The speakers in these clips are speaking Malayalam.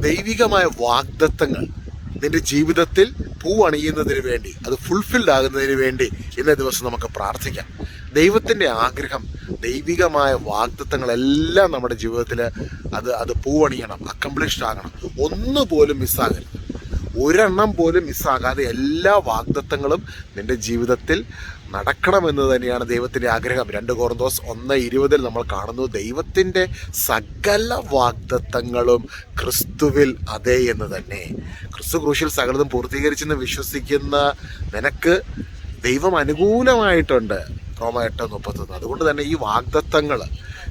ദൈവികമായ വാഗ്ദത്തങ്ങൾ നിന്റെ ജീവിതത്തിൽ പൂവണിയുന്നതിന് വേണ്ടി അത് ഫുൾഫിൽഡ് ആകുന്നതിന് വേണ്ടി ഇന്ന ദിവസം നമുക്ക് പ്രാർത്ഥിക്കാം. ദൈവത്തിന്റെ ആഗ്രഹം ദൈവികമായ വാഗ്ദത്തങ്ങളെല്ലാം നമ്മുടെ ജീവിതത്തിൽ അത് അത് പൂവണിയണം അക്കംപ്ലിഷ്ഡ് ആകണം. ഒന്നുപോലും മിസ്സാകരുത് ഒരെണ്ണം പോലും മിസ്സാകാതെ എല്ലാ വാഗ്ദത്തങ്ങളും നിന്റെ ജീവിതത്തിൽ നടക്കണമെന്ന് തന്നെയാണ് ദൈവത്തിന്റെ ആഗ്രഹം. രണ്ട് കോർന്തോസ് ഒന്ന് ഇരുപതിൽ നമ്മൾ കാണുന്നു ദൈവത്തിന്റെ സകല വാഗ്ദത്തങ്ങളും ക്രിസ്തുവിൽ അതേ എന്ന് തന്നെ. ക്രിസ്തു ക്രൂശിൽ സകലതും പൂർത്തീകരിച്ചെന്ന് വിശ്വസിക്കുന്ന നിനക്ക് ദൈവം അനുകൂലമായിട്ടുണ്ട്. റോമ എട്ട് മുപ്പത്തൊന്ന്. അതുകൊണ്ട് തന്നെ ഈ വാഗ്ദത്തങ്ങൾ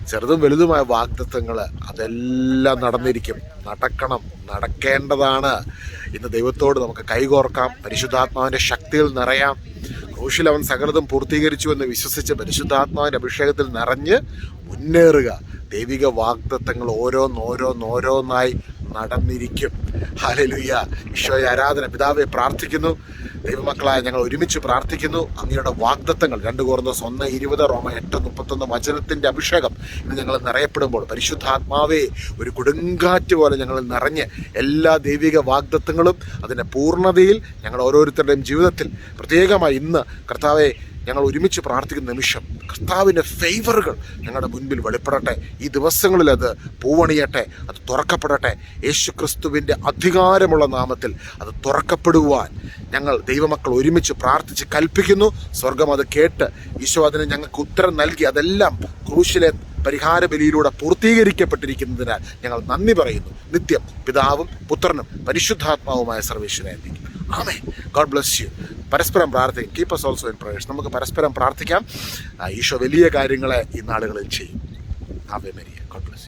ചെറുതും വലുതുമായ വാഗ്ദത്തങ്ങൾ അതെല്ലാം നടന്നിരിക്കും. നടക്കണം നടക്കേണ്ടതാണ്. ഇന്ന് ദൈവത്തോട് നമുക്ക് കൈകോർക്കാം പരിശുദ്ധാത്മാവിന്റെ ശക്തിയിൽ നിറയാം. ക്രൂശിൽ അവൻ സകലതും പൂർത്തീകരിച്ചു എന്ന് വിശ്വസിച്ച് പരിശുദ്ധാത്മാവിന്റെ അഭിഷേകത്തിൽ നിറഞ്ഞ് മുന്നേറുക. ദൈവിക വാഗ്ദത്തങ്ങൾ ഓരോന്നോരോന്നോരോന്നായി നടന്നിരിക്കും. ഹാലലുയ്യ ഈശോയെ ആരാധന പിതാവെ പ്രാർത്ഥിക്കുന്നു. ദൈവമക്കളായ ഞങ്ങൾ ഒരുമിച്ച് പ്രാർത്ഥിക്കുന്നു. അങ്ങയുടെ വാഗ്ദത്തങ്ങൾ രണ്ട് കോർന്നോസ് ഒന്ന് ഇരുപത് റോമ എട്ട് മുപ്പത്തൊന്ന് വചനത്തിന്റെ അഭിഷേകം ഇന്ന് ഞങ്ങൾ നിറയപ്പെടുമ്പോൾ പരിശുദ്ധാത്മാവേ ഒരു കൊടുങ്കാറ്റ് പോലെ ഞങ്ങൾ നിറഞ്ഞ് എല്ലാ ദൈവിക വാഗ്ദത്തങ്ങളും അതിന്റെ പൂർണതയിൽ ഞങ്ങൾ ഓരോരുത്തരുടെയും ജീവിതത്തിൽ പ്രത്യേകമായി ഇന്ന് കർത്താവെ ഞങ്ങൾ ഒരുമിച്ച് പ്രാർത്ഥിക്കുന്ന നിമിഷം കർത്താവിന്റെ ഫേവറുകൾ ഞങ്ങളുടെ മുൻപിൽ വെളിപ്പെടട്ടെ. ഈ ദിവസങ്ങളിൽ അത് പൂവണിയട്ടെ അത് തുറക്കപ്പെടട്ടെ. യേശു ക്രിസ്തുവിന്റെ അധികാരമുള്ള നാമത്തിൽ അത് തുറക്കപ്പെടുവാൻ ഞങ്ങൾ ദൈവമക്കൾ ഒരുമിച്ച് പ്രാർത്ഥിച്ച് കൽപ്പിക്കുന്നു. സ്വർഗം അത് കേട്ട് ഈശോ അതിന് ഞങ്ങൾക്ക് ഉത്തരം നൽകി. അതെല്ലാം ക്രൂശിലെ പരിഹാര ബലിയിലൂടെ പൂർത്തീകരിക്കപ്പെട്ടിരിക്കുന്നതിനാൽ ഞങ്ങൾ നന്ദി പറയുന്നു. നിത്യം പിതാവും പുത്രനും പരിശുദ്ധാത്മാവുമായ സർവേശ്വരായിരിക്കും ആമേ ഗോഡ് ബ്ലസ് യു പരസ്പരം പ്രാർത്ഥിക്കും. Keep us also in prayers നമുക്ക് പരസ്പരം പ്രാർത്ഥിക്കാം. ഈശോ വലിയ കാര്യങ്ങളെ ഈ നാളുകളിൽ ചെയ്യും. Ave Maria. God bless